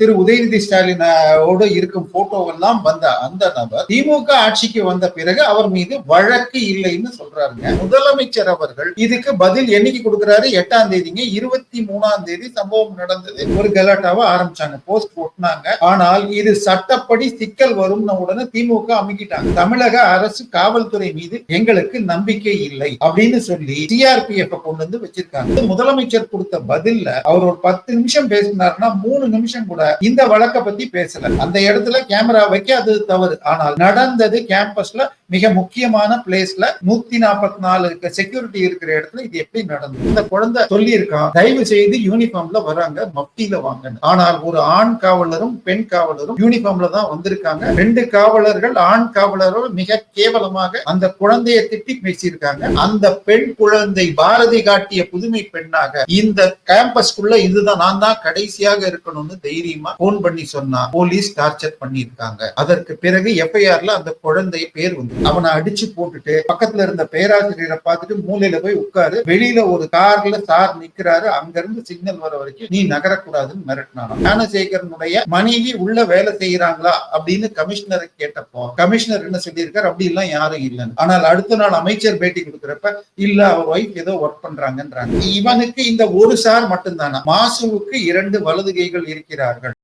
திரு உதயநிதி ஸ்டாலினோடு இருக்கும் போட்டோவெல்லாம் வந்த அந்த நபர் திமுக ஆட்சிக்கு வந்த பிறகு அவர் மீது வழக்கு இல்லைன்னு சொல்றாருங்க. முதலமைச்சர் அவர்கள் இதுக்கு பதில் என்னைக்கு கொடுக்கிறாரு? எட்டாம் தேதிங்க. இருபத்தி மூணாம் தேதி சம்பவம் நடந்தது. ஒரு கலாட்டாவை ஆரம்பிச்சாங்க. போஸ்ட் ஒட்டினாங்க ஆனால் இது சட்டப்படி சிக்கல் வரும் உடனே திமுக அமுக்கிட்டாங்க. தமிழக அரசு காவல்துறை மீது எங்களுக்கு நம்பிக்கை இல்லை அப்படின்னு சொல்லி சிஆர்பிஎஃப் கொண்டு வந்து வச்சிருக்காங்க. முதலமைச்சர் கொடுத்த பதில்ல அவர் ஒரு பத்து நிமிஷம் பேசினாருன்னா மூணு நிமிஷம் கூட இந்த வழக்க பத்தி பேசல. அந்த இடத்துல கேமரா வைக்க அது தவறு. ஆனால் நடந்தது கேம்பஸ்ல மிக முக்கியமான பிளேஸ்ல நூத்தி நாற்பத்தி நாலு செக்யூரிட்டி இருக்கிற இடத்துல இது எப்படி நடந்தது? இந்த குழந்தை சொல்லி இருக்கான் தயவு செய்து யூனிஃபார்ம்ல வராங்க மப்டியில வாங்க. ஆனால் ஒரு ஆண் காவலரும் பெண் காவலரும் யூனிஃபார்ம்ல தான் வந்திருக்காங்க. ரெண்டு காவலர்கள் ஆண் காவலரும் மிக கேவலமாக அந்த குழந்தையை திட்டி பேசியிருக்காங்க. அந்த பெண் குழந்தை பாரதி காட்டிய புதுமை பெண்ணாக இந்த கேம்பஸ்க்குள்ள இதுதான் நான் தான் கடைசியாக இருக்கணும்னு தைரியமா போன் பண்ணி சொன்னா போலீஸ் டார்ச்சர் பண்ணியிருக்காங்க. அதற்கு பிறகு எஃப்ஐஆர்ல அந்த குழந்தை பேர் வந்து அவனை அடிச்சு போட்டுட்டு பக்கத்துல இருந்த பேராசிரியரை பார்த்துட்டு மூலையில போய் உட்காரு. வெளியில ஒரு கார்ல சார் நிக்கிறாரு. அங்க இருந்து சிக்னல் வர வரைக்கும் நீ நகரக்கூடாதுன்னு மிரட்டினான் ஞானசேகரனுடைய மனைவி உள்ள வேலை செய்யறாங்களா அப்படின்னு கமிஷனரை கேட்டப்போ கமிஷனர் என்ன சொல்லியிருக்காரு? அப்படி எல்லாம் யாரும் இல்லைன்னு. ஆனால் அடுத்த நாள் அமைச்சர் பேட்டி கொடுக்குறப்ப இல்ல அவர் ஒய்ஃப் ஏதோ ஒர்க் பண்றாங்கன்றாங்க. இவனுக்கு இந்த ஒரு சார் மட்டும்தானா? மாசுவுக்கு இரண்டு வலதுகைகள் இருக்கிறார்கள்.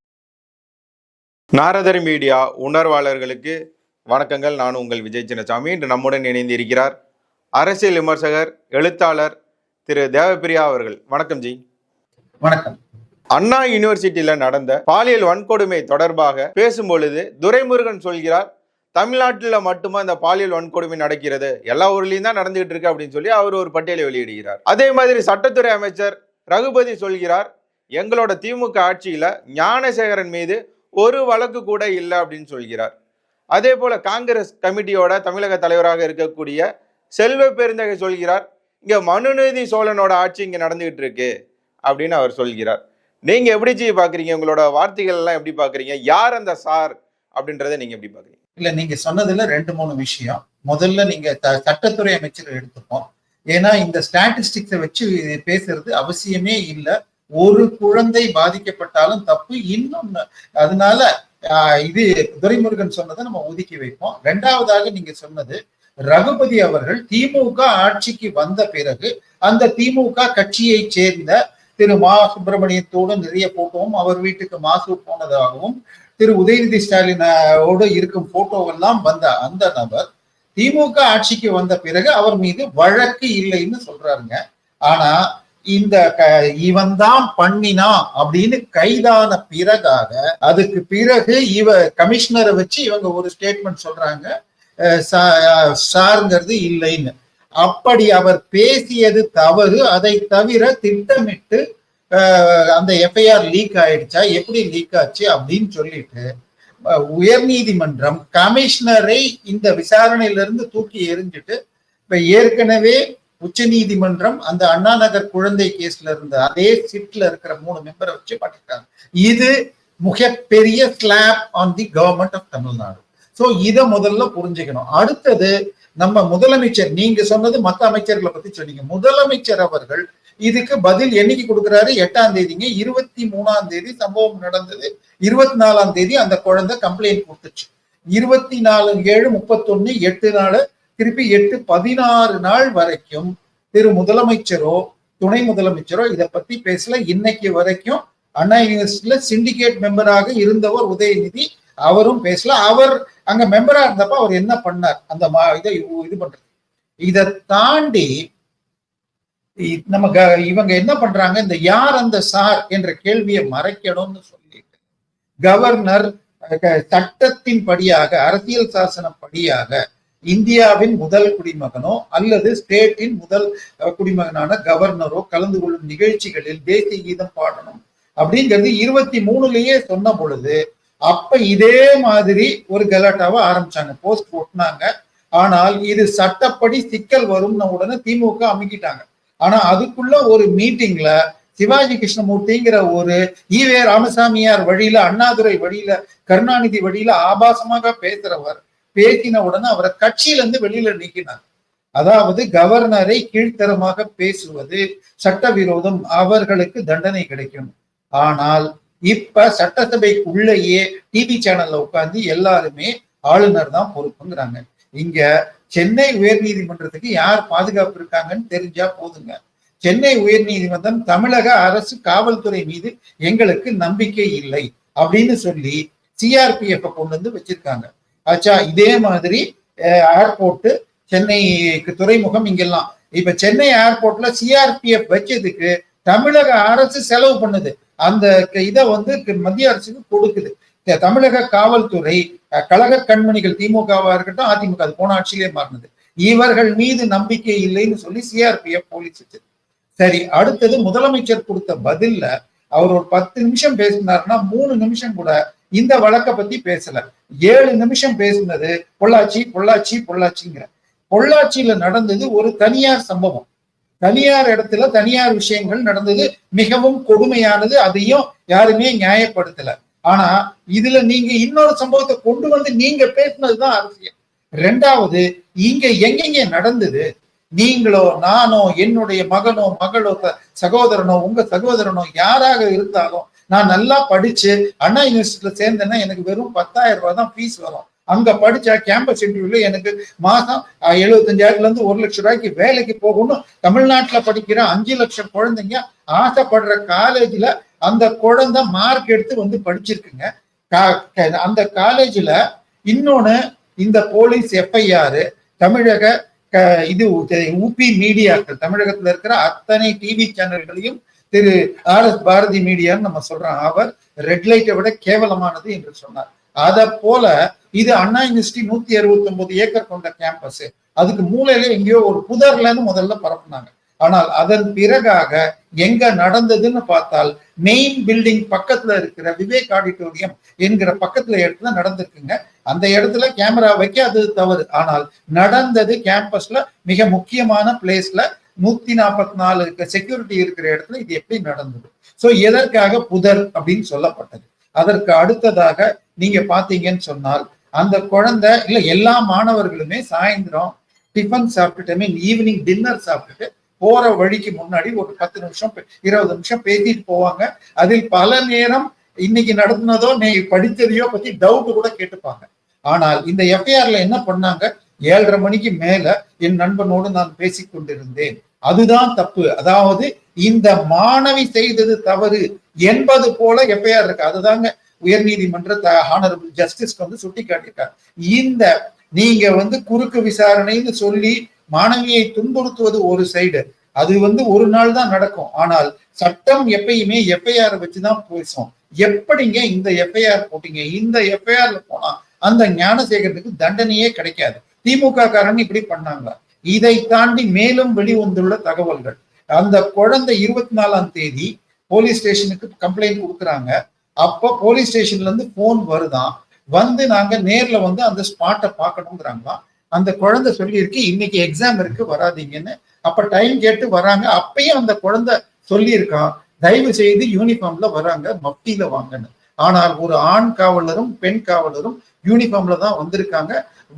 நாரதர் மீடியா உணர்வாளர்களுக்கு வணக்கங்கள். நான் உங்கள் விஜய் சின்னசாமி. இன்று நம்முடன் இணைந்து இருக்கிறார் அரசியல் விமர்சகர் எழுத்தாளர் திரு தேவப்பிரியா அவர்கள். வணக்கம் ஜி. வணக்கம். அண்ணா யூனிவர்சிட்டியில நடந்த பாலியல் வன்கொடுமை தொடர்பாக பேசும்பொழுது துரைமுருகன் சொல்கிறார் தமிழ்நாட்டில் மட்டுமா இந்த பாலியல் வன்கொடுமை நடக்கிறது? எல்லா ஊர்லயும் தான் நடந்துகிட்டு இருக்கு அப்படின்னு சொல்லி அவர் ஒரு பட்டியலை வெளியிடுகிறார். அதே மாதிரி சட்டத்துறை அமைச்சர் ரகுபதி சொல்கிறார் எங்களோட திமுக ஆட்சியில ஞானசேகரன் மீது ஒரு வழக்கு கூட இல்லை அப்படின்னு சொல்கிறார். அதே போல காங்கிரஸ் கமிட்டியோட தமிழக தலைவராக இருக்கக்கூடிய செல்வ பெருந்தகை சொல்கிறார் இங்க மனுநீதி சோழனோட ஆட்சி இங்க நடந்துகிட்டு இருக்கு அப்படின்னு அவர் சொல்கிறார். நீங்க எப்படி ஜி பாக்குறீங்க? உங்களோட வார்த்தைகள் எல்லாம் எப்படி பாக்குறீங்க? யார் அந்த சார் அப்படின்றத நீங்க எப்படி பாக்குறீங்க? இல்ல நீங்க சொன்னதுல ரெண்டு மூணு விஷயம். முதல்ல நீங்க த- சட்டத்துறை அமைச்சர் எடுத்துப்போம். ஏன்னா இந்த ஸ்டாட்டிஸ்டிக்ஸை வச்சு பேசுறது அவசியமே இல்லை. ஒரு குழந்தை பாதிக்கப்பட்டாலும் தப்பு. இன்னும் அதனால இது துரைமுருகன் சொன்னதை நம்ம ஒதுக்கி வைப்போம். ரெண்டாவதாக நீங்க சொன்னது ரகுபதி அவர்கள் திமுக ஆட்சிக்கு வந்த பிறகு அந்த திமுக கட்சியை சேர்ந்த திரு மா சுப்பிரமணியத்தோடு நிறைய போட்டோவும் அவர் வீட்டுக்கு மாசு போனதாகவும் திரு உதயநிதி ஸ்டாலினோடு இருக்கும் போட்டோவெல்லாம் வந்த அந்த நபர் திமுக ஆட்சிக்கு வந்த பிறகு அவர் மீது வழக்கு இல்லைன்னு சொல்றாருங்க. ஆனா இந்த இவன் தான் பண்ணினா அப்படின்னு கைதான பிறகாக அதுக்கு பிறகு இவ கமிஷனரை வச்சு இவங்க ஒரு ஸ்டேட்மெண்ட் சொல்றாங்க. அஹ் சாருங்கிறது இல்லைன்னு. அப்படி அவர் பேசியது தவறு. அதை தவிர திட்டமிட்டு அந்த எஃப்ஐஆர் லீக் ஆயிடுச்சா எப்படி லீக் ஆச்சு அப்படின்னு சொல்லிட்டு உயர் உயர்நீதிமன்றம் கமிஷனரை இந்த விசாரணையிலிருந்து தூக்கி எறிஞ்சிட்டு இப்ப ஏற்கனவே உச்ச நீதிமன்றம் அந்த அண்ணா நகர் குழந்தை கேஸ்ல இருந்த அதே சிட்ல இருக்கிற மூணு மெம்பரை வச்சு பண்ணிருக்காங்க. இது மிகப்பெரிய slap on the government of Tamil Nadu so இதை முதல்ல புரிஞ்சுக்கணும். அடுத்தது நம்ம முதலமைச்சர் நீங்க சொன்னது மத்த அமைச்சர்களை பத்தி சொன்னீங்க. முதலமைச்சர் அவர்கள் இதுக்கு பதில் என்னைக்கு கொடுக்குறாரு? எட்டாம் தேதிங்க. இருபத்தி மூணாம் தேதி சம்பவம் நடந்தது. இருபத்தி நாலாம் தேதி அந்த குழந்தை கம்ப்ளைண்ட் கொடுத்துச்சு. இருபத்தி நாலு ஏழு முப்பத்தொன்னு எட்டு நாள் திருப்பி எட்டு பதினாறு நாள் வரைக்கும் திரு முதலமைச்சரோ துணை முதலமைச்சரோ இதை பத்தி பேசல. இன்னைக்கு வரைக்கும் அண்ணா யூனிவர்சிட்டியில சிண்டிகேட் மெம்பராக இருந்தவர் உதயநிதி அவரும் பேசல. அவர் அங்க மெம்பரா இருந்தப்ப அவர் என்ன பண்ணார்? அந்த மா- இதை இது பண்றது. இதை தாண்டி நம்ம க- இவங்க என்ன பண்றாங்க? இந்த யார் அந்த சார் என்ற கேள்வியை மறைக்கணும்னு சொல்லிட்டு கவர்னர் சட்டத்தின் படியாக அரசியல் சாசன படியாக இந்தியாவின் முதல் குடிமகனோ அல்லது ஸ்டேட்டின் முதல் குடிமகனான கவர்னரோ கலந்து கொள்ளும் நிகழ்ச்சிகளில் தேசிய கீதம் பாடணும் அப்படிங்கிறது இருபத்தி மூணுலயே சொன்ன பொழுது அப்ப இதே மாதிரி ஒரு கலாட்டாவை ஆரம்பிச்சாங்க போஸ்ட் ஒட்டினாங்க ஆனால் இது சட்டப்படி சிக்கல் வரும்னு உடனே திமுக அமைக்கிட்டாங்க. ஆனா அதுக்குள்ள ஒரு மீட்டிங்ல சிவாஜி கிருஷ்ணமூர்த்திங்கிற ஒரு ஈவே ராமசாமியார் வழியில அண்ணாதுரை வழியில கருணாநிதி வழியில ஆபாசமாக பேசுறவர் பேசின உடனே அவரை கட்சியில இருந்து வெளியில நீக்கினார். அதாவது கவர்னரை கீழ்த்தரமாக பேசுவது சட்டவிரோதம் அவர்களுக்கு தண்டனை கிடைக்கும். ஆனால் இப்ப சட்டசபைக்கு உள்ளேயே டிவி சேனல்ல உட்கார்ந்து எல்லாருமே ஆளுநர் தான் பொறுப்புங்கிறாங்க. இங்க சென்னை உயர்நீதிமன்றத்துக்கு யார் பாதுகாப்பு இருக்காங்கன்னு தெரிஞ்சா போதுங்க. சென்னை உயர் நீதிமன்றம் தமிழக அரசு காவல்துறை மீது எங்களுக்கு நம்பிக்கை இல்லை அப்படின்னு சொல்லி சிஆர்பிஎஃப் கொண்டு வந்து வச்சிருக்காங்க. ஆச்சா இதே மாதிரி ஏர்போர்ட் சென்னைக்கு துறைமுகம் இங்கெல்லாம். இப்ப சென்னை ஏர்போர்ட்ல சிஆர்பிஎஃப் வச்சதுக்கு தமிழக அரசு செலவு பண்ணுது. அந்த இதை வந்து மத்திய அரசுக்கு கொடுக்குது. தமிழக காவல்துறை கழக கண்மணிகள் திமுகவா இருக்கட்டும் அதிமுக அது போன ஆட்சியிலே மாறினது. இவர்கள் மீது நம்பிக்கை இல்லைன்னு சொல்லி சிஆர்பிஎஃப் போலீஸ் வச்சிருக்கு சரி அடுத்தது முதலமைச்சர் கொடுத்த பதில்ல அவர் ஒரு பத்து நிமிஷம் பேசினாருன்னா மூணு நிமிஷம் கூட இந்த வழக்கை பத்தி பேசல. ஏழு நிமிஷம் பேசினது பொள்ளாச்சி பொள்ளாச்சி பொள்ளாச்சிங்கிற. பொள்ளாச்சியில நடந்தது ஒரு தனியார் சம்பவம். தனியார் இடத்துல தனியார் விஷயங்கள் நடந்தது மிகவும் கொடுமையானது அதையும் யாருமே நியாயப்படுத்தல. ஆனா இதுல நீங்க இன்னொரு சம்பவத்தை கொண்டு வந்து நீங்க பேசினதுதான் அரசியல். ரெண்டாவது இங்க எங்கெங்க நடந்தது? நீங்களோ நானோ என்னுடைய மகனோ மகளோ சகோதரனோ உங்க சகோதரனோ யாராக இருந்தாலும் நான் நல்லா படிச்சு அண்ணா யூனிவர்சிட்டியில சேர்ந்தேன்னா எனக்கு வெறும் பத்தாயிரம் ரூபாய் தான் ஃபீஸ் வரும். அங்க படிச்சா கேம்பஸ் இன்டர்வியூல எனக்கு மாசம் எழுபத்தஞ்சாயிரத்துல இருந்து ஒரு லட்சம் ரூபாய்க்கு வேலைக்கு போகணும் தமிழ்நாட்டுல படிக்கிற அஞ்சு லட்சம் குழந்தைங்க ஆசைப்படுற காலேஜ்ல அந்த குழந்தை மார்க் எடுத்து வந்து படிச்சிருக்குங்க. கா- அந்த காலேஜ்ல இன்னொன்னு இந்த போலீஸ் எஃப்ஐஆர் தமிழக க- இது உபி மீடியாக்கள் தமிழகத்துல இருக்கிற அத்தனை டிவி சேனல்களையும் திரு ஆர் எஸ் பாரதி மீடியான்னு நம்ம சொல்றோம். அவர் ரெட் லைட்டை விட கேவலமானது என்று சொன்னார். அத போல இது அண்ணா யூனிவர்சிட்டி நூத்தி அறுபத்தி ஒன்பது ஏக்கர் கொண்ட கேம்பஸ் அதுக்கு மூலையில எங்கேயோ ஒரு புதர்லன்னு முதல்ல பரப்புனாங்க. ஆனால் அதன் பிறகாக எங்க நடந்ததுன்னு பார்த்தால் மெயின் பில்டிங் பக்கத்துல இருக்கிற விவேக் ஆடிட்டோரியம் என்கிற பக்கத்துல இடத்துல நடந்திருக்குங்க. அந்த இடத்துல கேமரா வைக்காதது தவறு. ஆனால் நடந்தது கேம்பஸ்ல மிக முக்கியமான பிளேஸ்ல நூத்தி நாற்பத்தி நாலு செக்யூரிட்டி இருக்கிற இடத்துல இது எப்படி நடந்தது? சோ எதற்காக புதர் அப்படின்னு சொல்லப்பட்டது? அதற்கு அடுத்ததாக நீங்க பாத்தீங்கன்னு சொன்னால் அந்த குழந்தை இல்ல எல்லா மாணவர்களுமே சாயந்தரம் டிஃபன் சாப்பிட்டுட்டு மீன் ஈவினிங் டின்னர் சாப்பிட்டுட்டு போற வழிக்கு முன்னாடி ஒரு பத்து நிமிஷம் இருபது நிமிஷம் பேசிட்டு போவாங்க. அதில் பல நேரம் இன்னைக்கு நடந்ததோ நீ படித்ததையோ பத்தி டவுட் கூட கேட்டுப்பாங்க. ஆனால் இந்த எஃப்ஐஆர்ல என்ன பண்ணாங்க? ஏழரை மணிக்கு மேல என் நண்பனோடு நான் பேசிக் கொண்டிருந்தேன். அதுதான் தப்பு. அதாவது இந்த மாணவி செய்தது தவறு என்பது போல எஃப்ஐஆர் இருக்கு. அதுதாங்க உயர்நீதிமன்ற ஹானரபிள் ஜஸ்டிஸ்க்கு வந்து சுட்டி காட்டியிருக்காங்க இந்த நீங்க வந்து குறுக்கு விசாரணைன்னு சொல்லி மாணவியை துன்புறுத்துவது ஒரு சைடு. அது வந்து ஒரு நாள் தான் நடக்கும். ஆனால் சட்டம் எப்பயுமே எஃப்ஐஆர் வச்சுதான் பேசும். எப்படிங்க இந்த எஃப்ஐஆர் போட்டீங்க? இந்த எஃப்ஐஆர்ல போனா அந்த ஞானசேகரத்துக்கு தண்டனையே கிடைக்காது. திமுக காரன் இப்படி பண்ணாங்க. இதை தாண்டி மேலும் வெளிவந்துள்ள தகவல்கள். அந்த குழந்தை இருபத்தி நாலாம் தேதி போலீஸ் ஸ்டேஷனுக்கு கம்ப்ளைண்ட் கொடுக்குறாங்க. அப்போ போலீஸ் ஸ்டேஷன்ல இருந்து போன் வருதான் வந்து நாங்க நேர்ல வந்து அந்த ஸ்பாட்டை பார்க்கணுங்கிறாங்களாம் அந்த குழந்தை சொல்லியிருக்கு இன்னைக்கு எக்ஸாம் இருக்கு வராதீங்கன்னு. அப்ப டைம் கேட்டு வராங்க. அப்பயும் அந்த குழந்தை சொல்லியிருக்கான். தயவு செய்து யூனிஃபார்ம்ல வராங்க மப்டியில வாங்கன்னு. ஆனால் ஒரு ஆண் காவலரும் பெண் காவலரும் யூனிஃபார்ம்ல தான் வந்திருக்காங்க.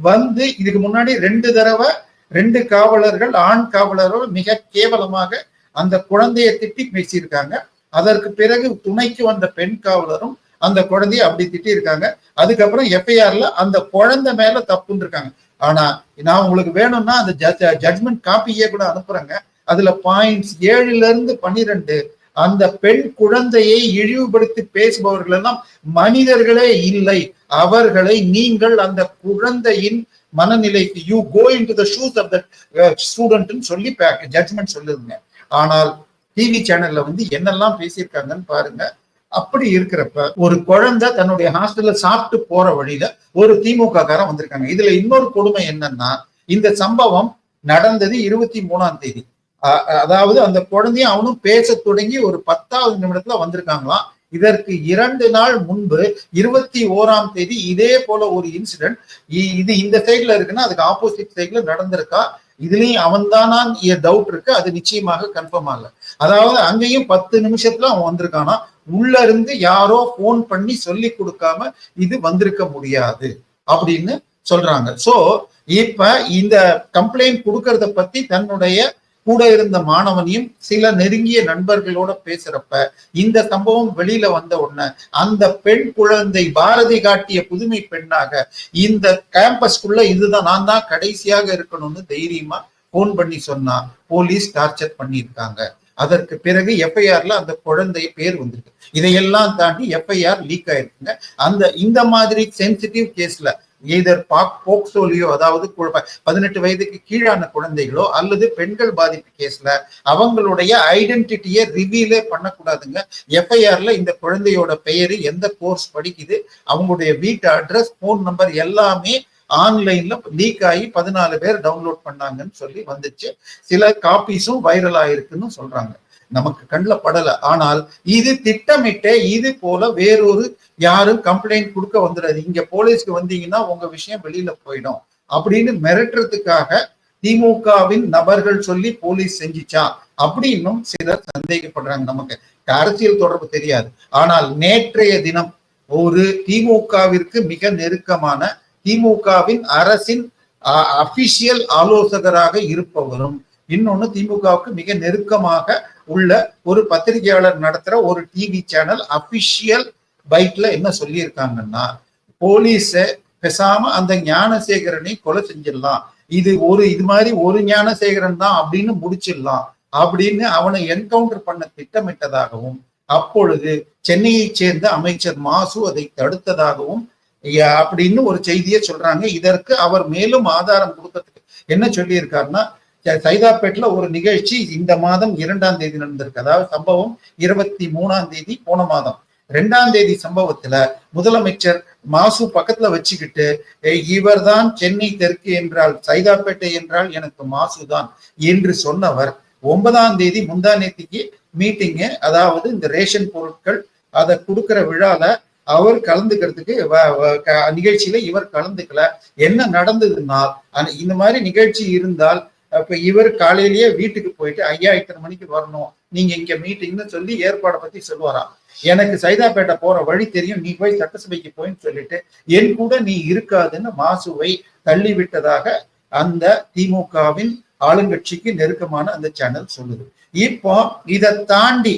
வந்து இதுக்கு முன்னாடி ரெண்டு தடவை ரெண்டு காவலர்கள் ஆண் காவலர்கள் மிக கேவலமாக அந்த குழந்தையை திட்டி பேசியிருக்காங்க. அதற்கு பிறகு துணைக்கு வந்த பெண் காவலரும் அந்த குழந்தைய அப்படி திட்டி இருக்காங்க அதுக்கப்புறம் எஃப்ஐஆர்ல அந்த குழந்தை மேல தப்புன்னு இருக்காங்க ஆனா நான் உங்களுக்கு வேணும்னா அந்த ஜட்மெண்ட் காப்பியே கூட அனுப்புறேங்க. அதுல பாயிண்ட்ஸ் ஏழுல இருந்து பன்னிரெண்டு அந்த பெண் குழந்தையை இழிவுபடுத்தி பேசுபவர்கள் எல்லாம் மனிதர்களே இல்லை. அவர்களை நீங்கள் அந்த குழந்தையின் மனநிலைக்கு you go into the shoes of the ஸ்டூடெண்ட்னு சொல்லி ஜட்மெண்ட் சொல்லுதுங்க. ஆனால் டிவி சேனல்ல வந்து என்னெல்லாம் பேசியிருக்காங்கன்னு பாருங்க. அப்படி இருக்கிறப்ப ஒரு குழந்தை தன்னுடைய ஹாஸ்டல்ல சாப்பிட்டு போற வழியில ஒரு திமுக காரன் வந்திருக்காங்க. இதுல இன்னொரு கொடுமை என்னன்னா இந்த சம்பவம் நடந்தது இருபத்தி மூணாம் தேதி. அதாவது அந்த குழந்தையும் அவனும் பேச தொடங்கி ஒரு பத்தாவது நிமிடத்துல வந்திருக்காங்களாம். இதற்கு இரண்டு நாள் முன்பு இருபத்தி ஓராம் தேதி இதே போல ஒரு இன்சிடென்ட் இது இந்த சைட்ல இருக்குன்னா அதுக்கு ஆப்போசிட் சைட்ல நடந்திருக்கா? இதுலயும் அவன் தானா டவுட் இருக்கு. அது நிச்சயமாக கன்ஃபார்ம் ஆகல. அதாவது அங்கேயும் பத்து நிமிஷத்துல அவன் வந்திருக்கானா? உள்ள இருந்து யாரோ போன் பண்ணி சொல்லி கொடுக்காம இது வந்திருக்க முடியாது அப்படின்னு சொல்றாங்க. சோ இப்ப இந்த கம்ப்ளைண்ட் கொடுக்கறத பத்தி தன்னுடைய கூட இருந்த மாணவனையும் சில நெருங்கிய நண்பர்களோட பேசுறப்ப இந்த சம்பவம் வெளியில வந்த உடனே அந்த பெண் குழந்தை பாரதி காட்டிய புதுமை பெண்ணாக இந்த கேம்பஸ்குள்ள இதுதான் நான் தான் கடைசியாக இருக்கணும்னு தைரியமா போன் பண்ணி சொன்னா போலீஸ் டார்ச்சர் பண்ணியிருக்காங்க. அதற்கு பிறகு எஃப்ஐஆர்ல அந்த குழந்தைய பேர் வந்திருக்கு. இதையெல்லாம் தாண்டி எஃப்ஐஆர் லீக் ஆயிருக்குங்க. அந்த இந்த மாதிரி சென்சிட்டிவ் கேஸ்ல எய்தர் பாக் போக்சோலியோ அதாவது பதினெட்டு வயதுக்கு கீழான குழந்தைகளோ அல்லது பெண்கள் பாதிப்பு கேஸ்ல அவங்களுடைய ஐடென்டிட்டியை ரிவீலே பண்ணக்கூடாதுங்க. எஃப்ஐஆர்ல இந்த குழந்தையோட பெயரு எந்த கோர்ஸ் படிக்குது அவங்களுடைய வீட்டு அட்ரஸ் போன் நம்பர் எல்லாமே ஆன்லைன்ல லீக் ஆகி பதினாலு பேர் டவுன்லோட் பண்ணாங்கன்னு சொல்லி வந்துச்சு. சில காப்பீஸும் வைரல் ஆயிருக்குன்னு சொல்றாங்க. நமக்கு கண்ணில் படல. ஆனால் இது திட்டமிட்ட இது போல வேறொரு யாரும் கம்ப்ளைண்ட் கொடுக்க வந்துடாது இங்க போலீஸ்க்கு வந்தீங்கன்னா உங்க விஷயம் வெளியில போயிடும். அப்படின்னு மிரட்டுறதுக்காக திமுகவின் நபர்கள் சொல்லி போலீஸ் செஞ்சுச்சா? அப்படின்னும் சிலர் சந்தேகப்படுறாங்க நமக்கு. அரசியல் தொடர்பு தெரியாது. ஆனால் நேற்றைய தினம் ஒரு திமுகவிற்கு மிக நெருக்கமான திமுகவின் அரசின் அபிஷியல் ஆலோசகராக இருப்பவரும் இன்னொன்னு திமுகவுக்கு மிக நெருக்கமாக உள்ள ஒரு பத்திரிகையாளர் நடத்துற ஒரு டிவி சேனல் அபிஷியல் பைட்ல என்ன சொல்லியிருக்காங்கன்னா போலீஸ பேசாம அந்த ஞானசேகரனை கொலை செஞ்சிடலாம். இது ஒரு இது மாதிரி ஒரு ஞானசேகரன் தான் அப்படின்னு முடிச்சிடலாம். அப்படின்னு அவனை என்கவுண்டர் பண்ண திட்டமிட்டதாகவும் அப்பொழுது சென்னையைச் சேர்ந்த அமைச்சர் மாசு அதை தடுத்ததாகவும் அப்படின்னு ஒரு செய்தியை சொல்றாங்க. இதற்கு அவர் மேலும் ஆதாரம் கொடுக்கறதுக்கு என்ன சொல்லியிருக்காருன்னா சைதாப்பேட்டில் ஒரு நிகழ்ச்சி இந்த மாதம் இரண்டாம் தேதி நடந்திருக்கு. அதாவது சம்பவம் இருபத்தி மூணாம் தேதி போன மாதம். ரெண்டாம் தேதி சம்பவத்துல முதலமைச்சர் மாசு பக்கத்துல வச்சுக்கிட்டு இவர்தான் சென்னை தெற்கு என்றால் சைதாப்பேட்டை என்றால் எனக்கு மாசுதான் என்று சொன்னவர் ஒன்பதாம் தேதி முந்தானேத்திக்கு மீட்டிங்கு அதாவது இந்த ரேஷன் பொருட்கள் அதை கொடுக்கிற விழால அவர் கலந்துக்கிறதுக்கு வ- க- நிகழ்ச்சியில இவர் கலந்துக்கல. என்ன நடந்ததுன்னா அந்த- இந்த மாதிரி நிகழ்ச்சி இருந்தால் அப்ப இவர் காலையிலேயே வீட்டுக்கு போயிட்டு ஐயா இத்தனை மணிக்கு வரணும். நீங்க இங்க மீட்டிங்னு சொல்லி ஏற்பாடை பத்தி சொல்லுவாராம். எனக்கு சைதாப்பேட்டை போற வழி தெரியும். நீ போய் சட்டசபைக்கு போயின்னு சொல்லிட்டு என் கூட நீ இருக்காதுன்னு மாசுவை தள்ளிவிட்டதாக அந்த திமுகவின் ஆளுங்கட்சிக்கு நெருக்கமான அந்த சேனல் சொல்லுது. இப்போ இதை தாண்டி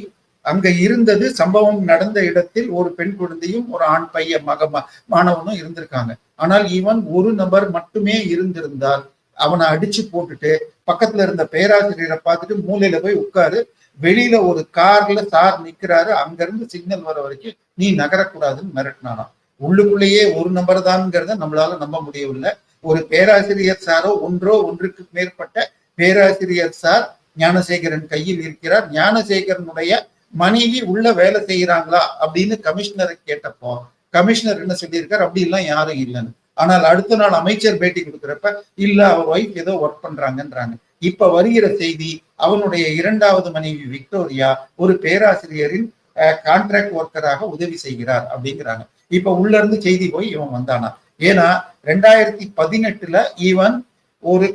அங்க இருந்தது சம்பவம் நடந்த இடத்தில் ஒரு பெண் குழந்தையும் ஒரு ஆண் பையன் மக மாணவனும் இருந்திருக்காங்க. ஆனால் இவன் ஒரு நபர் மட்டுமே இருந்திருந்தால் அவனை அடிச்சு போட்டுட்டு பக்கத்துல இருந்த பேராசிரியரை பார்த்துட்டு மூலையில போய் உட்காரு. வெளியில ஒரு கார்ல சார் நிக்கிறாரு. அங்க இருந்து சிக்னல் வர வரைக்கும் நீ நகரக்கூடாதுன்னு மிரட்டினானா உள்ளுக்குள்ளேயே ஒரு நபர் தான்ங்கிறத நம்மளால நம்ப முடியவில்லை. ஒரு பேராசிரியர் சாரோ ஒன்றோ ஒன்றுக்கு மேற்பட்ட பேராசிரியர் சார் ஞானசேகரன் கையில் இருக்கிறார். ஞானசேகரனுடைய மனைவி உள்ள வேலை செய்யறாங்களா அப்படின்னு கமிஷனரை கேட்டப்போ கமிஷனர் என்ன சொல்லியிருக்காரு? அப்படி எல்லாம் யாரும் இல்லைன்னு. ஆனால் அடுத்த நாள் அமைச்சர் பேட்டி கொடுக்குறப்ப இல்ல அவர் ஒய்ஃப் ஏதோ ஒர்க் பண்றாங்கன்றாங்க. இப்ப வருகிற செய்தி அவனுடைய இரண்டாவது மனைவி விக்டோரியா ஒரு பேராசிரியரின் கான்ட்ராக்ட் ஒர்க்கராக உதவி செய்கிறார் அப்படிங்கிறாங்க. இப்ப உள்ள இருந்து செய்தி போய் இவன் வந்தானா? ஏன்னா ரெண்டாயிரத்தி பதினெட்டுல இவன் ஒரு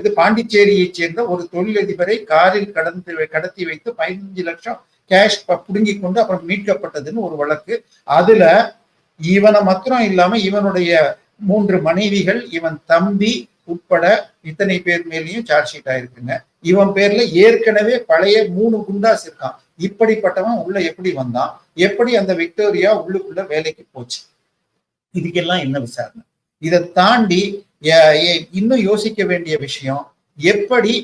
இது பாண்டிச்சேரியை சேர்ந்த ஒரு தொழிலதிபரை காரில் கடந்து கடத்தி வைத்து பதினஞ்சு லட்சம் கேஷ் புடுங்கி கொண்டு அப்புறம் மீட்கப்பட்டதுன்னு ஒரு வழக்கு. அதுல இவனை மாத்திரம் இல்லாம இவனுடைய மூன்று மனைவிகள் இவன் தம்பி உட்பட இத்தனை பேர் மேலேயும் சார்ஜ் ஷீட் ஆயிருக்குங்க. இவன் பேர்ல ஏற்கனவே பழைய மூணு குண்டாஸ் இருக்கான். இப்படிப்பட்டவன் உள்ள எப்படி வந்தான்? எப்படி அந்த விக்டோரியா உள்ளுக்குள்ள வேலைக்கு போச்சு? இதுக்கெல்லாம் என்ன விசாரணை? இதை தாண்டி இன்னும் யோசிக்க வேண்டிய விஷயம் எப்படி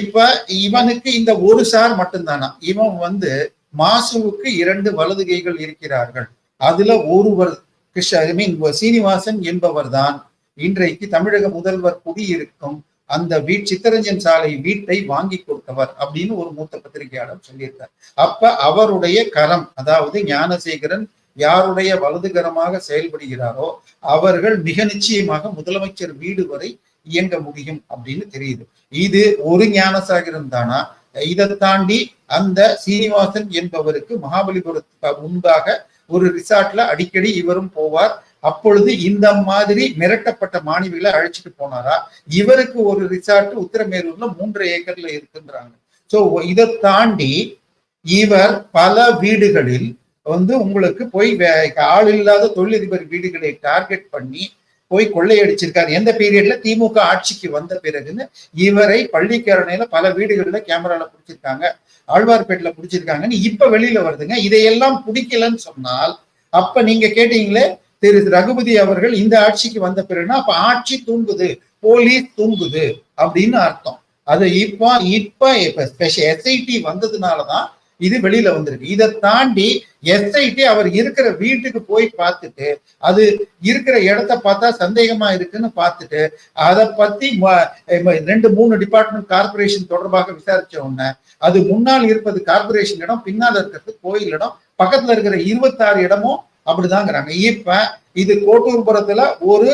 இப்ப இவனுக்கு இந்த ஒரு சார் மட்டும்தானா? இவன் வந்து மாசுவுக்கு இரண்டு வலதுகைகள் இருக்கிறார்கள். அதுல ஒருவர் கிருஷ்ண ஐ மீன் சீனிவாசன் என்பவர் தான் இன்றைக்கு தமிழக முதல்வர் குடியிருக்கும் அந்த வீட் சித்தரஞ்சன் சாலை வீட்டை வாங்கி கொடுத்தவர் அப்படின்னு ஒரு மூத்த பத்திரிகையாளர் சொல்லியிருக்கார். அப்ப அவருடைய கரம் அதாவது ஞானசேகரன் யாருடைய வலதுகரமாக செயல்படுகிறாரோ அவர்கள் மிக நிச்சயமாக முதலமைச்சர் வீடு வரை இயங்க முடியும் அப்படின்னு தெரியுது. இது ஒரு ஞானசாகரன் தானா? இதை தாண்டி அந்த சீனிவாசன் என்பவருக்கு மகாபலிபுரத்துக்கு முன்பாக ஒரு ரிசார்ட்ல அடிக்கடி இவரும் போவார். அப்பொழுது இந்த மாதிரி மிரட்டப்பட்ட மாணவிகளை அழைச்சிட்டு போனாரா? இவருக்கு ஒரு ரிசார்ட் உத்தரமேரூர்ல மூன்று ஏக்கர்ல இருக்குன்றாங்க. சோ இதை தாண்டி இவர் பல வீடுகளில் வந்து உங்களுக்கு போய் ஆள் இல்லாத தொழிலதிபர் வீடுகளை டார்கெட் பண்ணி போய் கொள்ளையடிச்சிருக்காரு. எந்த பீரியட்ல திமுக ஆட்சிக்கு வந்த பிறகுன்னு இவரை பள்ளிக்கரணையில பல வீடுகளில் கேமரால பிடிச்சிருக்காங்க. ஆழ்வார்பேட்டில் பிடிச்சிருக்காங்கன்னு இப்ப வெளியில வருதுங்க. இதையெல்லாம் பிடிக்கலன்னு சொன்னால் அப்ப நீங்க கேட்டீங்களே திரு ரகுபதி அவர்கள் இந்த ஆட்சிக்கு வந்த பிறகுனா அப்ப ஆட்சி தூங்குது போலீஸ் தூங்குது அப்படின்னு அர்த்தம். அது இப்போ இப்ப இப்ப ஸ்பெஷல் எஸ்ஐடி வந்ததுனாலதான் இது வெளியில வந்திருக்கு. இதை தாண்டி எஸ்ஐடி அவர் இருக்கிற வீட்டுக்கு போய் பார்த்துட்டு அது இருக்கிற இடத்த பார்த்தா சந்தேகமா இருக்குன்னு பார்த்துட்டு அதை பத்தி ரெண்டு மூணு டிபார்ட்மெண்ட் கார்பரேஷன் தொடர்பாக விசாரிச்ச உடனே அது முன்னால் இருப்பது கார்பரேஷன் இடம் பின்னால் இருக்கிறது கோயில் இடம் பக்கத்துல இருக்கிற இருபத்தாறு இடமும் அப்படிதாங்கிறாங்க. இப்ப இது கோட்டூர்புரத்துல ஒரு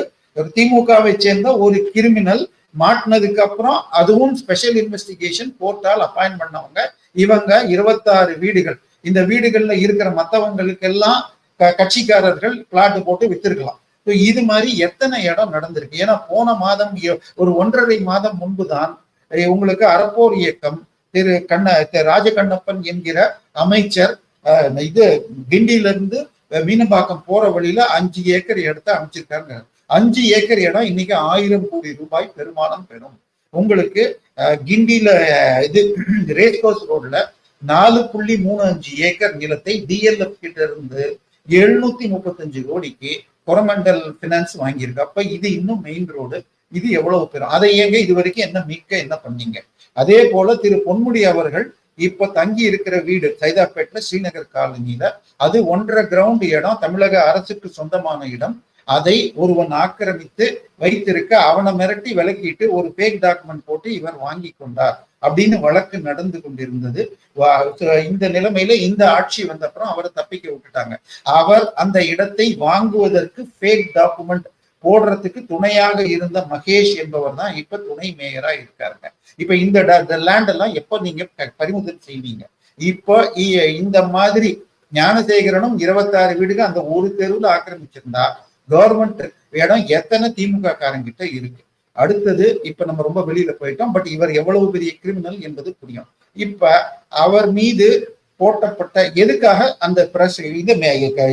திமுகவை சேர்ந்த ஒரு கிரிமினல் மாட்டினதுக்கு அப்புறம் அதுவும் ஸ்பெஷல் இன்வெஸ்டிகேஷன் கோர்ட்டால் அப்பாயின் பண்ணவங்க இவங்க இருபத்தாறு வீடுகள். இந்த வீடுகள்ல இருக்கிற மத்தவங்களுக்கெல்லாம் கட்சிக்காரர்கள் பிளாட் போட்டு வித்திருக்கலாம். இது மாதிரி எத்தனை இடம் நடந்திருக்கு? ஏன்னா போன மாதம் ஒரு ஒன்றரை மாதம் முன்புதான் உங்களுக்கு அறப்போர் இயக்கம் திரு கண்ண ராஜகண்ணப்பன் என்கிற அமைச்சர் இது கிண்டியிலிருந்து மீனம்பாக்கம் போற வழியில அஞ்சு ஏக்கர் இடத்த அமைச்சிருக்காருங்க. அஞ்சு ஏக்கர் இடம் இன்னைக்கு ஆயிரம் கோடி ரூபாய் பெருமானம் பெறும். உங்களுக்கு கிண்டியில இது ரேஸ் கோர்ஸ் ரோட்ல நாலு புள்ளி மூணு அஞ்சு ஏக்கர் நிலத்தை டிஎல்எஃப் கிட்ட இருந்து எழுநூத்தி முப்பத்தஞ்சு கோடிக்கு கொரமண்டல் பினான்ஸ் வாங்கியிருக்கு. அப்ப இது இன்னும் மெயின் ரோடு இது எவ்வளவு பெரும்? அதை ஏங்க இது வரைக்கும் என்ன மீட்க என்ன பண்ணீங்க? அதே போல திரு பொன்முடி அவர்கள் இப்ப தங்கி இருக்கிற வீடு சைதாப்பேட்டில் ஸ்ரீநகர் காலனியில அது ஒன்றரை கிரவுண்ட் இடம் தமிழக அரசுக்கு சொந்தமான இடம். அதை ஒருவன் ஆக்கிரமித்து வைத்திருக்க அவனை மிரட்டி விலக்கிட்டு ஒரு பேக் டாக்குமெண்ட் போட்டு இவர் வாங்கி கொண்டார் அப்படின்னு வழக்கு நடந்து கொண்டிருந்தது. இந்த நிலைமையில இந்த ஆட்சி வந்த அப்புறம் அவரை தப்பிக்க விட்டுட்டாங்க. அவர் அந்த இடத்தை வாங்குவதற்கு பேக் டாக்குமெண்ட் போடுறதுக்கு துணையாக இருந்த மகேஷ் என்பவர் தான் இப்ப துணை மேயரா இருக்காருங்க. இப்ப இந்த லேண்ட் எல்லாம் எப்ப நீங்க பறிமுதல் செய்வீங்க? இப்போ இந்த மாதிரி ஞானசேகரனும் இருபத்தாறு வீடுகள் அந்த ஒரு தெருவில் ஆக்கிரமிச்சிருந்தா கவர்மெண்ட் இடம் எத்தனை திமுக காரங்கிட்ட இருக்கு? அடுத்தது இப்ப நம்ம ரொம்ப வெளியில போயிட்டோம் பட் இவர் எவ்வளவு பெரிய கிரிமினல் என்பது புரியும். இப்ப அவர் மீது போட்டப்பட்ட எதுக்காக அந்த பிரஸ் இது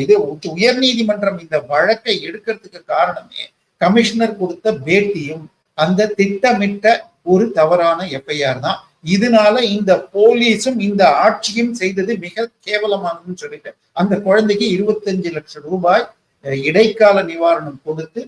இது உயர் நீதிமன்றம் இந்த வழக்கை எடுக்கிறதுக்கு காரணமே கமிஷனர் கொடுத்த பேட்டியும் அந்த திட்டமிட்ட ஒரு தவறான எஃப்ஐஆர் தான். இதனால இந்த போலீஸும் இந்த ஆட்சியும் செய்தது மிக கேவலமானதுன்னு சொல்லிட்டு அந்த குழந்தைக்கு இருபத்தஞ்சு லட்சம் ரூபாய் இடைக்கால நிவாரணம் கொடுத்து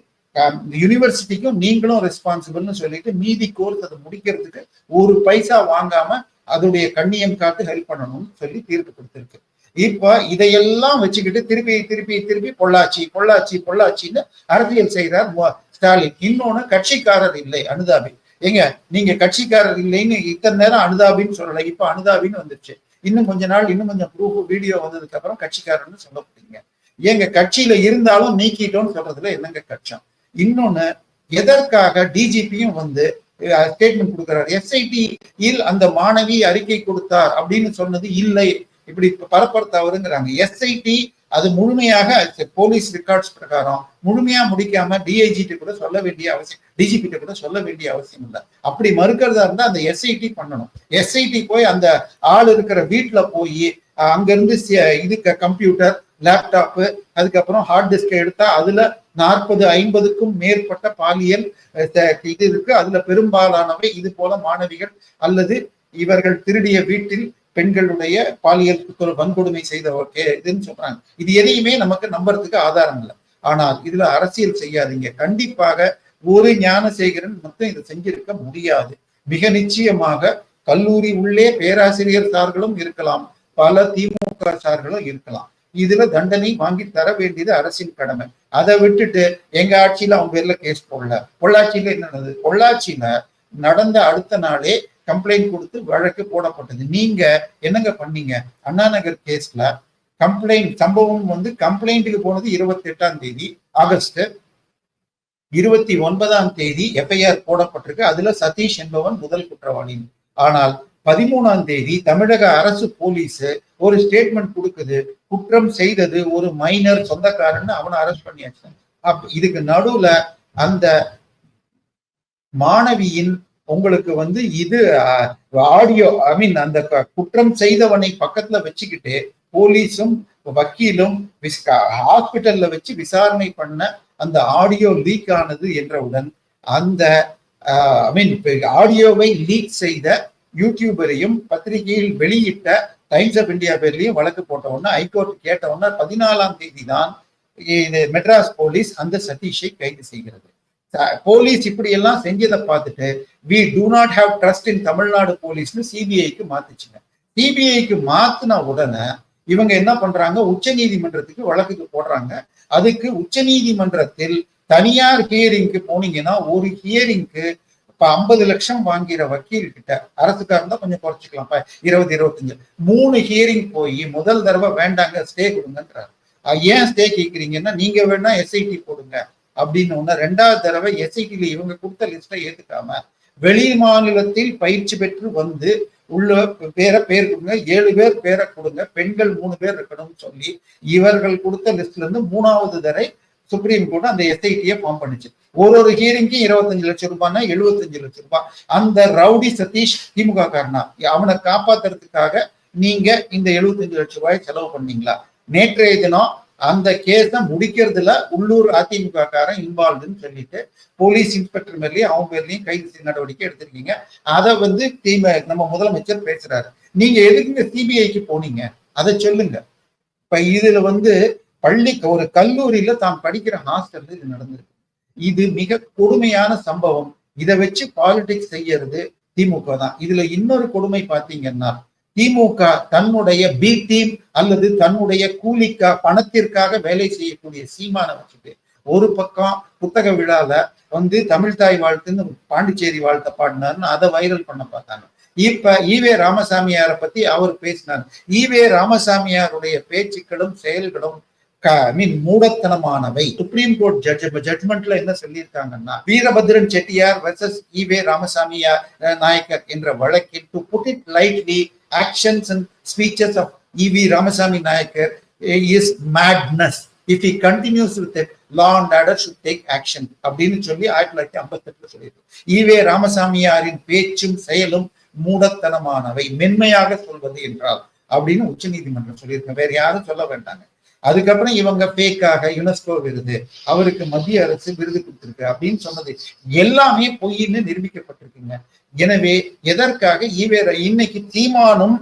யூனிவர்சிட்டிக்கும் நீங்களும் ரெஸ்பான்சிபிள்னு சொல்லிட்டு மீதி கோர்ஸ் அதை முடிக்கிறதுக்கு ஒரு பைசா வாங்காம அதோடைய கண்ணியம் காத்து ஹெல்ப் பண்ணணும்னு சொல்லி தீர்ப்பு கொடுத்துருக்கு. இப்ப இதையெல்லாம் வச்சுக்கிட்டு திருப்பி திருப்பி திருப்பி பொள்ளாச்சி பொள்ளாச்சி பொள்ளாச்சின்னு அரசியல் செய்தார் ஸ்டாலின். இன்னொன்னு கட்சிக்காரர் இல்லை அனுதாபி. ஏங்க நீங்க கட்சிக்காரர் இல்லைன்னு இத்தனை நேரம் அனுதாபின்னு சொல்லல இப்ப அனுதாபின்னு வந்துருச்சு. இன்னும் கொஞ்ச நாள் இன்னும் கொஞ்சம் ப்ரூஃப் வீடியோ வந்ததுக்கு அப்புறம் கட்சிக்காரர்னு சொல்ல போறீங்க எங்க கட்சியில இருந்தாலும் நீக்கிட்டோம்னு சொல்றதுல என்னங்க கட்சம்? இன்னொன்னு எதற்காக டிஜிபியும் வந்து ஸ்டேட்மெண்ட் கொடுக்கிறார்? எஸ்ஐடியில் அந்த மாணவி அறிக்கை கொடுத்தார் அப்படின்னு சொன்னது இல்லை. இப்படி பரப்பர தவறுங்கிறாங்க. எஸ்ஐடி அது முழுமையாக போலீஸ் ரெக்கார்ட்ஸ் பிரகாரம் முழுமையா முடிக்காம டிஐஜிட்டு கூட சொல்ல வேண்டிய அவசியம் டிஜிபிட்ட கூட சொல்ல வேண்டிய அவசியம் இல்லை. அப்படி மறுக்கிறதா இருந்தா அந்த எஸ்ஐடி பண்ணணும். எஸ்ஐடி போய் அந்த ஆள் இருக்கிற வீட்டுல போய் அங்கிருந்து இதுக்கு கம்ப்யூட்டர் லேப்டாப்பு அதுக்கப்புறம் ஹார்ட் டிஸ்கை எடுத்தா அதுல நாற்பது ஐம்பதுக்கும் மேற்பட்ட பாலியல் இது இருக்கு. அதுல பெரும்பாலானவை இது போல மாணவிகள் அல்லது இவர்கள் திருடிய வீட்டில் பெண்களுடைய பாலியல் வன்கொடுமை செய்தவர்க்கே இதுன்னு சொல்றாங்க. இது எதையுமே நமக்கு நம்புறதுக்கு ஆதாரம் இல்லை. ஆனால் இதுல அரசியல் செய்யாதீங்க. கண்டிப்பாக ஒரு ஞானசேகரன் மட்டும் இதை செஞ்சிருக்க முடியாது. மிக நிச்சயமாக கல்லூரி உள்ளே பேராசிரியர் சார்களும் இருக்கலாம். பல திமுக சார்களும் இருக்கலாம். இதுல தண்டனை வாங்கி தர வேண்டியது அரசின் கடமை. அதை விட்டுட்டு எங்க ஆட்சியில அவங்க பேர்ல கேஸ் போடல. பொள்ளாச்சியில என்ன நடந்தது பொள்ளாச்சியில நடந்த அடுத்த நாளே கம்ப்ளைண்ட் கொடுத்து வழக்கு போடப்பட்டது. நீங்க என்னங்க பண்ணீங்க? அண்ணா நகர் கேஸ்ல கம்ப்ளைண்ட் சம்பவம் வந்து கம்ப்ளைண்ட்டுக்கு போனது இருபத்தி எட்டாம் தேதி ஆகஸ்ட். இருபத்தி ஒன்பதாம் தேதி எஃப்ஐஆர் போடப்பட்டிருக்கு. அதுல சதீஷ் என்பவன் முதல் குற்றவாளி. ஆனால் பதிமூணாம் தேதி தமிழக அரசு போலீஸ் ஒரு ஸ்டேட்மெண்ட் கொடுக்குது. குற்றம் செய்தது ஒரு மைனர் சொந்தக்காரன்னு அவனை அரெஸ்ட் பண்ணியாச்சு. அப் இதுக்கு நடுவுல அந்த மாணவியின் உங்களுக்கு வந்து இது ஆடியோ ஐ மீன் அந்த குற்றம் செய்தவனை பக்கத்துல வச்சுக்கிட்டு போலீஸும் வக்கீலும் ஹாஸ்பிட்டல்ல வச்சு விசாரணை பண்ண அந்த ஆடியோ லீக் ஆனது என்றவுடன் அந்த ஐ மீன் ஆடியோவை லீக் செய்த யூடியூபரையும் பத்திரிகையில் வெளியிட்ட டைம்ஸ் ஆஃப் இந்தியா பேர்லயும் வழக்கு போட்ட உடனே ஹைகோர்ட் கேட்ட உடனே பதினாலாம் தேதி தான் மெட்ராஸ் போலீஸ் அந்த சதீஷை கைது செய்கிறது. போலீஸ் இப்படி எல்லாம் செஞ்சதை பார்த்துட்டு we do not have trust in Tamil Nadu போலீஸ்னு சிபிஐக்கு மாத்துச்சுங்க. சிபிஐக்கு மாத்தின உடனே இவங்க என்ன பண்றாங்க? உச்ச நீதிமன்றத்துக்கு வழக்குக்கு போடுறாங்க. அதுக்கு உச்ச நீதிமன்றத்தில் தனியார் ஹியரிங்க்கு போனீங்கன்னா ஒரு ஹியரிங்க்கு இப்ப ஐம்பது லட்சம் வாங்கிற வக்கீல் கிட்ட அரசுக்காக இருந்தா கொஞ்சம் குறைச்சிக்கலாம் இருபது இருபத்தஞ்சு. மூணு ஹியரிங் போய் முதல் தடவை வேண்டாங்க ஸ்டே கொடுங்கன்றாரு. ஏன் ஸ்டே கேட்குறீங்கன்னா நீங்க வேணா எஸ்ஐடி போடுங்க அப்படின்னு ஒன்று ரெண்டாவது தடவை எஸ்ஐடில இவங்க கொடுத்த லிஸ்ட்டை ஏத்துக்காம வெளி மாநிலத்தில் பயிற்சி பெற்று வந்து உள்ள பேரை பேர் கொடுங்க ஏழு பேர் பேரை கொடுங்க பெண்கள் மூணு பேர் இருக்கணும்னு சொல்லி இவர்கள் கொடுத்த லிஸ்ட்ல இருந்து மூணாவது தடவை சுப்ரீம் கோர்ட் அந்த எஸ்ஐடியை ஃபார்ம் பண்ணுச்சு. ஒரு ஒரு ஹீரிங்க்கும் இருபத்தஞ்சு லட்சம் ரூபாய்னா எழுபத்தஞ்சு லட்சம் ரூபாய் அந்த ரவுடி சதீஷ் திமுக காரனா? அவனை காப்பாத்துறதுக்காக நீங்க இந்த எழுபத்தஞ்சு லட்சம் ரூபாய் செலவு பண்ணீங்களா? நேற்றைய தினம் அந்த கேஸ முடிக்கிறதுல உள்ளூர் அதிமுக காரன் இன்வால்வ்டுன்னு சொல்லிட்டு போலீஸ் இன்ஸ்பெக்டர் மேலேயும் அவங்க மேலேயும் கைது செய்ய நடவடிக்கை எடுத்திருக்கீங்க. அதை வந்து தீம நம்ம முதலமைச்சர் பேசுறாரு. நீங்க எதுக்குங்க சிபிஐக்கு போனீங்க? அதை சொல்லுங்க. இப்ப இதுல வந்து பள்ளி ஒரு கல்லூரியில தான் படிக்கிற ஹாஸ்டல்ல இது நடந்திருக்கு. இது மிக கொடுமையான சம்பவம். இதை வச்சு பாலிடிக்ஸ் செய்யறது திமுக தான். இதுல இன்னொரு கொடுமை பாத்தீங்கன்னா திமுக தன்னுடைய பி டீம் அல்லது தன்னுடைய கூலிக்கா பணத்திற்காக வேலை செய்யக்கூடிய சீமானை வச்சுட்டு ஒரு பக்கம் புத்தக விழால வந்து தமிழ்தாய் வாழ்த்துன்னு பாண்டிச்சேரி வாழ்த்த பாடினாருன்னு அதை வைரல் பண்ண பார்த்தாங்க. இப்ப ஈவே ராமசாமியாரை பத்தி அவர் பேசினார். ஈவே ராமசாமியாருடைய பேச்சுக்களும் செயல்களும் ஐ மீன் மூடத்தனமானவை சுப்ரீம் கோர்ட் ஜட்ஜ் ஜட்மெண்ட்ல என்ன சொல்லியிருக்காங்கன்னா வீரபத்ரன் செட்டியார் வெர்சஸ் ஈவே ராமசாமியா நாயக்கர் என்ற வழக்கில் to put it lightly actions and speeches of EV Ramasamy Naicker is madness if he continues with law and order should take action அப்படின்னு சொல்லி ஆயிரத்தி தொள்ளாயிரத்தி ஐம்பத்தி எட்டுல சொல்லியிருக்கு ஈவே ராமசாமியாரின் பேச்சும் செயலும் மூடத்தனமானவை. மென்மையாக சொல்வது என்றால் அப்படின்னு உச்சநீதிமன்றம் சொல்லியிருக்கேன் வேற யாரும் சொல்ல வேண்டாங்க. அதுக்கப்புறம் இவங்க பேக்காக யுனெஸ்கோ விருது அவருக்கு மத்திய அரசு விருது கொடுத்திருக்கு அப்படின்னு சொன்னது. எல்லாமே பொய்ன்னு நிரூபிக்கப்பட்டிருக்குங்க. எனவே எதற்காக ஈவேர இன்னைக்கு தீமானும்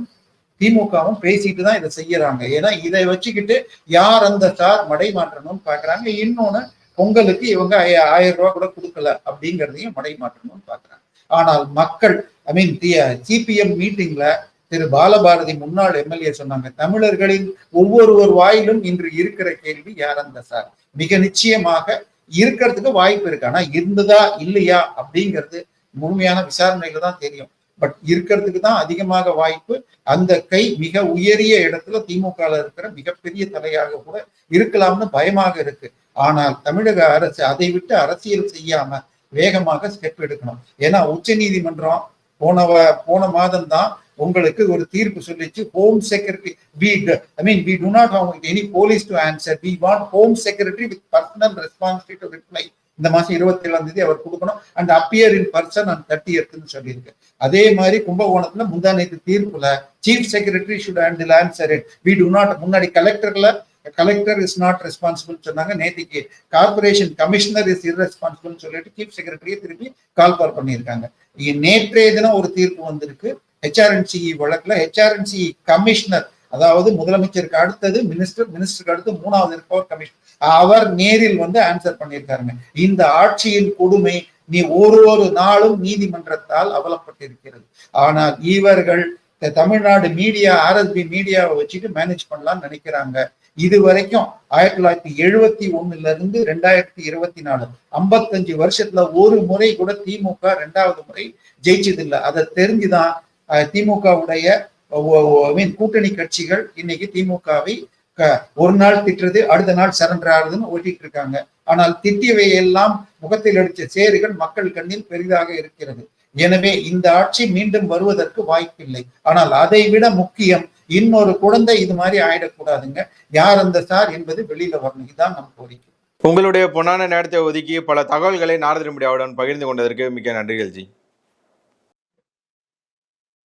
திமுகவும் பேசிட்டு தான் இதை செய்யறாங்க. ஏன்னா இதை வச்சுக்கிட்டு யார் அந்த சார் மடை மாற்றணும்னு பாக்குறாங்க இன்னொன்னு பொங்கலுக்கு இவங்க ஆயிரம் ரூபாய் கூட கொடுக்கல அப்படிங்கிறதையும் மடை மாற்றணும்னு பாக்குறாங்க ஆனால் மக்கள் ஐ மீன் சிபிஎம் மீட்டிங்ல திரு பாலபாரதி முன்னாள் எம்எல்ஏ சொன்னாங்க தமிழர்களின் ஒவ்வொருவர் வாயிலும் இன்று இருக்கிற கேள்வி யார் அந்த சார்? மிக நிச்சயமாக இருக்கிறதுக்கு வாய்ப்பு இருக்கு. ஆனா இருந்ததா இல்லையா அப்படிங்கிறது முழுமையான விசாரணையில தான் தெரியும். பட் இருக்கிறதுக்கு தான் அதிகமாக வாய்ப்பு. அந்த கை மிக உயரிய இடத்துல திமுக இருக்கிற மிகப்பெரிய தலையாக கூட இருக்கலாம்னு பயமாக இருக்கு. ஆனால் தமிழக அரசு அதை விட்டு அரசியல் செய்யாம வேகமாக ஸ்டெப் எடுக்கணும். ஏன்னா உச்ச நீதிமன்றம் போன வ- போன மாதம் தான் உங்களுக்கு ஒரு தீர்ப்பு சொல்லிச்சு home secretary we I mean we do not have any police to answer we want home secretary with personal responsibility to reply இந்த மாசம் இருபத்தி ஏழாம் தேதி அவர் கொடுக்கணும். And appear in person and thirty எர்த்துன்னு சொல்லியிருக்கு. அதே மாதிரி கும்பகோணத்துல முந்தா நேற்று தீர்ப்புல chief secretary should handle answer it we do not முன்னாடி கலெக்டர்ல கலெக்டர் இஸ் நாட் ரெஸ்பான்சிபிள் சொன்னாங்க. நேற்றுக்கு கார்பரேஷன் கமிஷனர் இஸ் irresponsible சொல்லிட்டு சீஃப் செக்ரட்டரியை திருப்பி கால் பார் பண்ணியிருக்காங்க. நேற்றைய தினம் ஒரு தீர்ப்பு வந்திருக்கு. ஹெச்ஆர்என்சி வழக்குல ஹெச்ஆர்என்சி கமிஷனர் அதாவது முதலமைச்சருக்கு அடுத்தது மினிஸ்டர் மினிஸ்டருக்கு அடுத்து மூணாவது இருப்பவர் கமிஷனர் அவர் நேரில் வந்து ஆன்சர் பண்ணியிருக்காருங்க. இந்த ஆட்சியின் கொடுமை நீ ஒரு ஒரு நாளும் நீதிமன்றத்தால் அவலப்பட்டிருக்கிறது. ஆனால் இவர்கள் தமிழ்நாடு மீடியா ஆர்எஸ்பி மீடியாவை வச்சுட்டு மேனேஜ் பண்ணலாம்னு நினைக்கிறாங்க. இது வரைக்கும் ஆயிரத்தி தொள்ளாயிரத்தி எழுபத்தி ஒண்ணுல இருந்து ரெண்டாயிரத்தி இருபத்தி நாலு ஐம்பத்தஞ்சு வருஷத்துல ஒரு முறை கூட திமுக ரெண்டாவது முறை ஜெயிச்சது இல்லை அதை தெரிஞ்சுதான் திமுகவுடைய மீன் கூட்டணி கட்சிகள் இன்னைக்கு திமுகவை க- ஒரு நாள் திட்டுறது அடுத்த நாள் சரண்டர் ஆகுதுன்னு ஓட்டிட்டு இருக்காங்க. ஆனால் திட்டியவை எல்லாம் முகத்தில் அடித்த சேறுகள் மக்கள் கண்ணில் பெரிதாக இருக்கிறது. எனவே இந்த ஆட்சி மீண்டும் வருவதற்கு வாய்ப்பில்லை. ஆனால் அதை விட முக்கியம் இன்னொரு குழந்தை இது மாதிரி ஆயிடக்கூடாதுங்க. யார் அந்த சார் என்பது வெளியில வரணும். இதுதான் நம் கோரிக்கை. உங்களுடைய பொன்னான நேரத்தை ஒதுக்கி பல தகவல்களை நாரதிர பகிர்ந்து கொண்டதற்கு மிக்க நன்றிகள் ஜி.